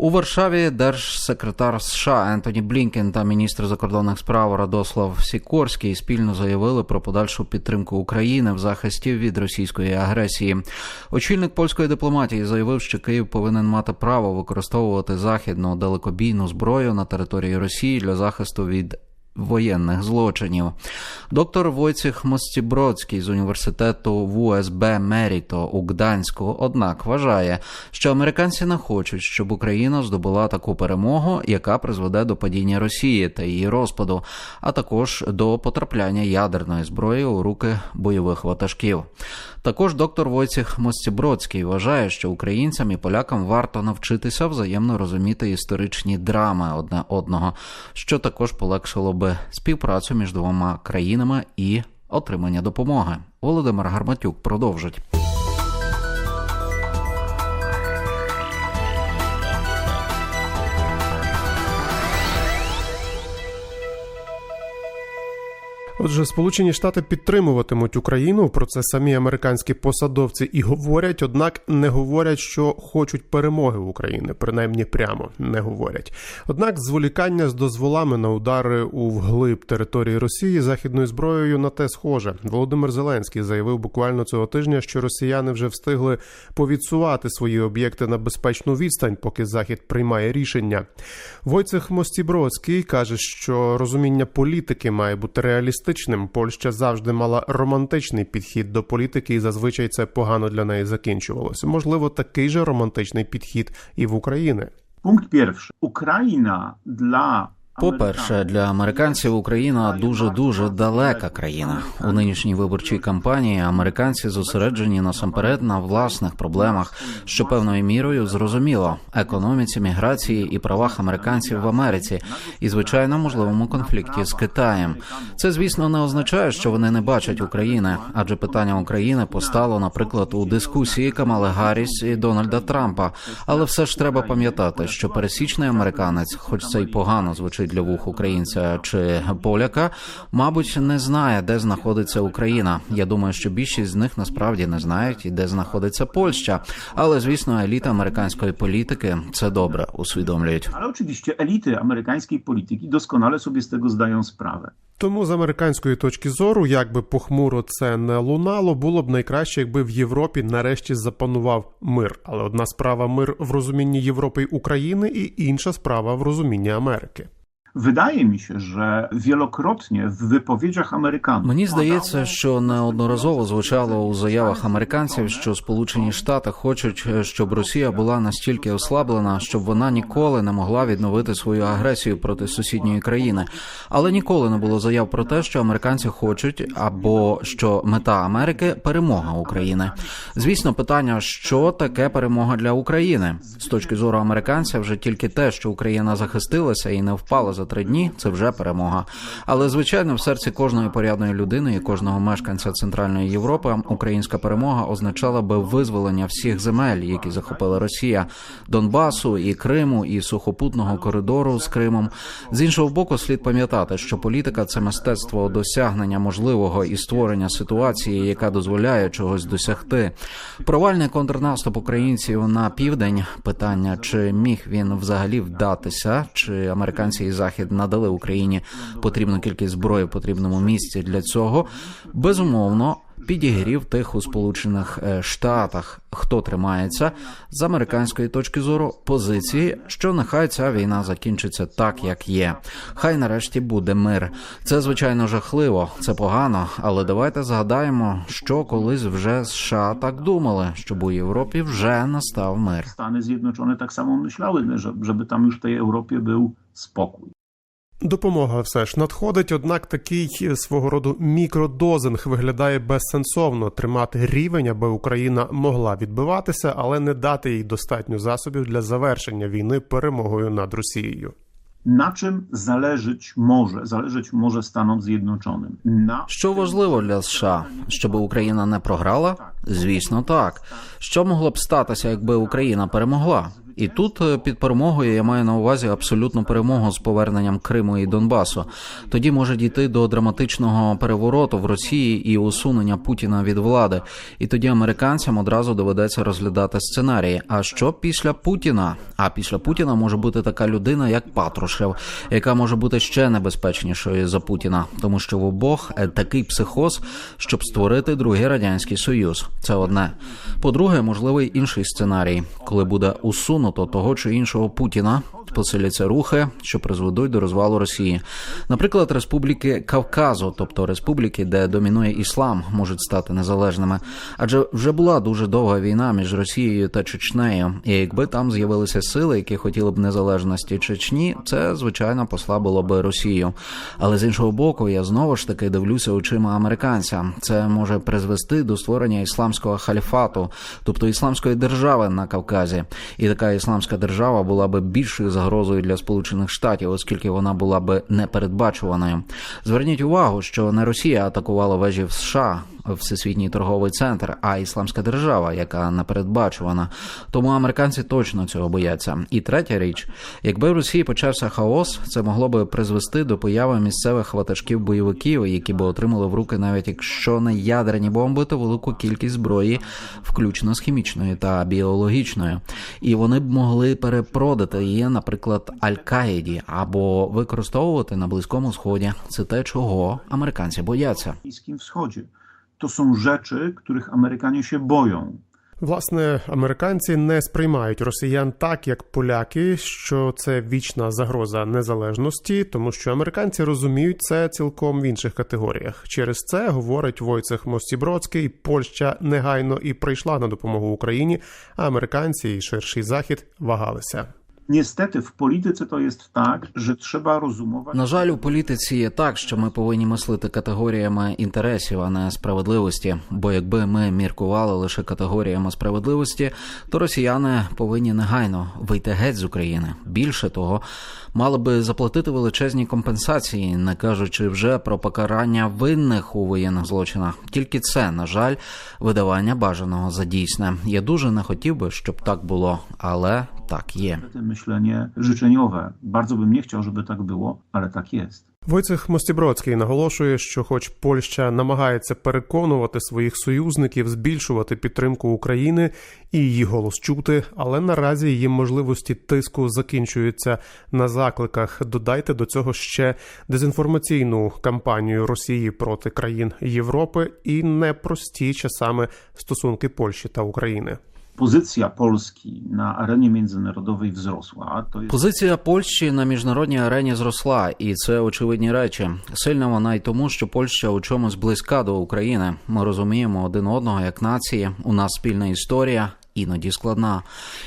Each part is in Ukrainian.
У Варшаві держсекретар США Ентоні Блінкен та міністр закордонних справ Радослав Сікорський спільно заявили про подальшу підтримку України в захисті від російської агресії. Очільник польської дипломатії заявив, що Київ повинен мати право використовувати західну далекобійну зброю на території Росії для захисту від воєнних злочинів. Доктор Войцех Мостібродський з університету ВУСБ Меріто у Гданську, однак вважає, що американці не хочуть, щоб Україна здобула таку перемогу, яка призведе до падіння Росії та її розпаду, а також до потрапляння ядерної зброї у руки бойових ватажків. Також доктор Войцех Мостібродський вважає, що українцям і полякам варто навчитися взаємно розуміти історичні драми одне одного, що також полегшило би співпрацю між двома країнами і отримання допомоги. Володимир Гарматюк продовжить. Отже, Сполучені Штати підтримуватимуть Україну. Про це самі американські посадовці і говорять, однак не говорять, що хочуть перемоги України, принаймні прямо не говорять. Однак зволікання з дозволами на удари у вглиб території Росії західною зброєю на те схоже. Володимир Зеленський заявив буквально цього тижня, що росіяни вже встигли повідсувати свої об'єкти на безпечну відстань, поки захід приймає рішення. Войцех Мостібродський каже, що розуміння політики має бути реалістичним. Польща завжди мала романтичний підхід до політики, і зазвичай це погано для неї закінчувалося. Можливо, такий же романтичний підхід і в Україні. перший Україна Ukraina dla По-перше, для американців Україна дуже дуже далека країна. У нинішній виборчій кампанії американці зосереджені насамперед на власних проблемах, що певною мірою зрозуміло економіці, міграції і правах американців в Америці, і звичайно можливому конфлікті з Китаєм. Це звісно не означає, що вони не бачать України, адже питання України постало, наприклад, у дискусії Камали Гарріс і Дональда Трампа. Але все ж треба пам'ятати, що пересічний американець, хоч це й погано звучить для вух українця чи поляка, мабуть, не знає, де знаходиться Україна. Я думаю, що більшість з них насправді не знають, і де знаходиться Польща. Але звісно, еліта американської політики це добре усвідомлюють. Ale oczywiście elity amerykańskiej polityki doskonale sobie z tego zdają sprawę. Тому з американської точки зору, як би похмуро це не лунало, було б найкраще, якби в Європі нарешті запанував мир. Але одна справа мир в розумінні Європи й України, і інша справа в розумінні Америки. Wydaje mi się, że wielokrotnie w wypowiedziach Мені здається, що неодноразово звучало у заявах американців, що Сполучені Штати хочуть, щоб Росія була настільки ослаблена, щоб вона ніколи не могла відновити свою агресію проти сусідньої країни. Але ніколи не було заяв про те, що американці хочуть, або що мета Америки перемога України. Звісно, питання, що таке перемога для України з точки зору американця, вже тільки те, що Україна захистилася і не впала за три дні, це вже перемога. Але звичайно, в серці кожної порядної людини і кожного мешканця Центральної Європи українська перемога означала би визволення всіх земель, які захопила Росія, Донбасу і Криму, і сухопутного коридору з Кримом. З іншого боку, слід пам'ятати, що політика це мистецтво досягнення можливого і створення ситуації, яка дозволяє чогось досягти. Провальний контрнаступ українців на південь. Питання, чи міг він взагалі вдатися, чи американці і захід надали Україні потрібну кількість зброї в потрібному місці для цього, безумовно. Підігрів тих у Сполучених е, Штатах, хто тримається з американської точки зору позиції, що нехай ця війна закінчиться так, як є. Хай нарешті буде мир. Це звичайно жахливо, це погано. Але давайте згадаємо, що колись вже США так думали, щоб у Європі вже настав мир. Tak samo myślały, że- żeby tam już w tej Europie był spokój. Допомога все ж надходить, однак такий свого роду мікродозинг виглядає безсенсовно тримати рівень, аби Україна могла відбиватися, але не дати їй достатньо засобів для завершення війни перемогою над Росією. Na czym zależeć może? Zależeć może Stanom Zjednoczonym. Na Що важливо для США, щоб Україна не програла? Звісно, так. Що могло б статися, якби Україна перемогла? І тут е, під перемогою я маю на увазі абсолютну перемогу з поверненням Криму і Донбасу. Тоді може дійти до драматичного перевороту в Росії і усунення Путіна від влади. І тоді американцям одразу доведеться розглядати сценарії. А що після Путіна? А після Путіна може бути така людина, як Патрушев, яка може бути ще небезпечнішою за Путіна, тому що в обох е, такий психоз, щоб створити другий радянський союз. Це одне. По-друге, можливий інший сценарій, коли буде усунуто того чи іншого Путіна, посиляться рухи, що призведуть до розвалу Росії. Наприклад, республіки Кавказу, тобто республіки, де домінує іслам, можуть стати незалежними. Адже вже була дуже довга війна між Росією та Чечнею. І якби там з'явилися сили, які хотіли б незалежності Чечні, це звичайно послабило би Росію. Але з іншого боку, я знову ж таки дивлюся очима американця. Це може призвести до створення ісламського халіфату, тобто ісламської держави на Кавказі. І така ісламська держава була би більшою загрозою для Сполучених Штатів, оскільки вона була би непередбачуваною. Зверніть увагу, що не Росія атакувала вежі в США. Всесвітній торговий центр, а ісламська держава, яка непередбачувана. Тому американці точно цього бояться. І третя річ, якби в Росії почався хаос, це могло би призвести до появи місцевих ватажків бойовиків, які би отримали в руки, навіть якщо не ядерні бомби, то велику кількість зброї, включно з хімічною та біологічною. І вони б могли перепродати її, наприклад, Аль-Каїді або використовувати на близькому сході. Це те, чого американці бояться. Wschodzie. To są rzeczy, których Amerykanie się boją. Власне, американці не сприймають росіян так, як поляки, що це вічна загроза незалежності, тому що американці розуміють це цілком в інших категоріях. Через це говорить Войцех Мостібродський, Польща негайно і прийшла на допомогу Україні, а американці і ширший захід вагалися. Niestety w polityce to jest tak, że trzeba rozumować. На жаль, у політиці є так, що ми повинні мислити категоріями інтересів, а не справедливості. Бо якби ми міркували лише категоріями справедливості, то росіяни повинні негайно вийти геть з України. Більше того, мали би заплатити величезні компенсації, не кажучи вже про покарання винних у воєнних злочинах. Тільки це, на жаль, видавання бажаного за дійсне. Я дуже не хотів би, щоб так було, але так є. Myślenie życzeniowe. Bardzo bym nie chciał, żeby tak było, ale tak jest. Войцех Мостібродський наголошує, що, хоч Польща намагається переконувати своїх союзників збільшувати підтримку України і її голос чути, але наразі її можливості тиску закінчуються на закликах. Додайте до цього ще дезінформаційну кампанію Росії проти країн Європи і непрості часами стосунки Польщі та України. Pozycja Polski na arenie międzynarodowej wzrosła. Jest Позиція Польщі на міжнародній арені зросла, і це очевидні речі. Сильна вона й тому, що Польща у чомусь близька до України. Ми розуміємо один одного як нації. У нас спільна історія. Іноді складна,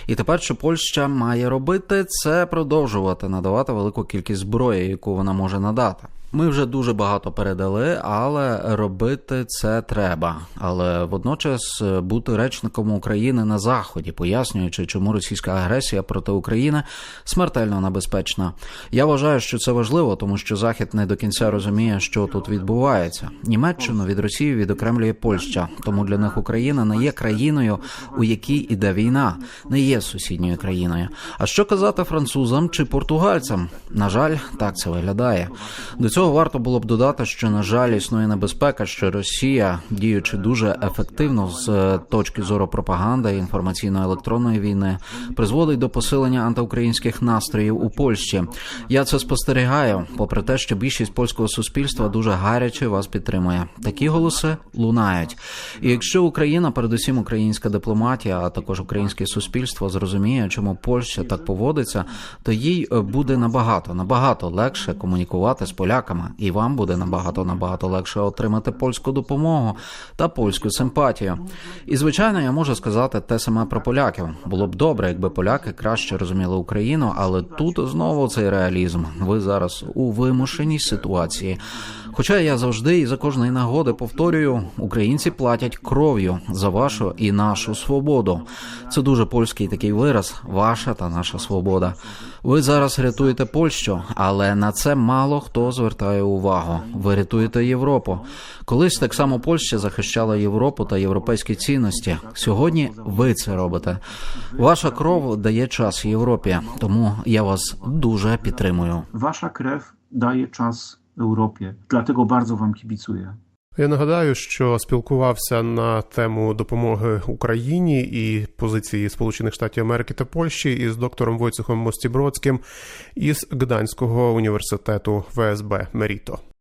і тепер, що Польща має робити, це продовжувати надавати велику кількість зброї, яку вона може надати. Ми вже дуже багато передали, але робити це треба. Але водночас е, бути речником України на заході, пояснюючи, чому російська агресія проти України смертельно небезпечна. Я вважаю, що це важливо, тому що Захід не до кінця розуміє, що тут відбувається. Німеччину від Росії відокремлює Польща, тому для них Україна не є країною, у якій іде війна, не є сусідньою країною. А що казати французам чи португальцям? На жаль, так це виглядає. До цього варто було б додати, що на жаль існує небезпека, що Росія, діючи дуже ефективно з е, точки зору пропаганди і інформаційно-електронної війни, призводить до посилення антиукраїнських настроїв у Польщі. Я це спостерігаю, попри те, що більшість польського суспільства дуже гаряче вас підтримує. Такі голоси лунають. І якщо Україна, передусім українська дипломатія, а також українське суспільство зрозуміє, чому Польща так поводиться, то їй е, буде набагато набагато легше комунікувати з поляками, і вам буде набагато набагато легше отримати польську допомогу та польську симпатію. І звичайно, я можу сказати те саме про поляків. Було б добре, якби поляки краще розуміли Україну, але тут знову цей реалізм. Ви зараз у вимушеній ситуації. Хоча я завжди і за кожної нагоди повторюю, українці платять кров'ю за вашу і нашу свободу. Це дуже польський такий вираз, ваша та наша свобода. Ви зараз рятуєте Польщу, але на це мало хто звертає. Звертаю увагу. Ви рятуєте Європу. Колись так само Польща захищала Європу та європейські цінності. Сьогодні ви це робите. Ваша кров дає час Європі, тому я вас дуже підтримую. Ваша krew дає час Європі, dlatego bardzo wam kibicuję. Я нагадаю, що спілкувався на тему допомоги Україні і позиції Сполучених Штатів Америки та Польщі із доктором Войцехом Мостібродським із Гданського університету ВСБ Меріто.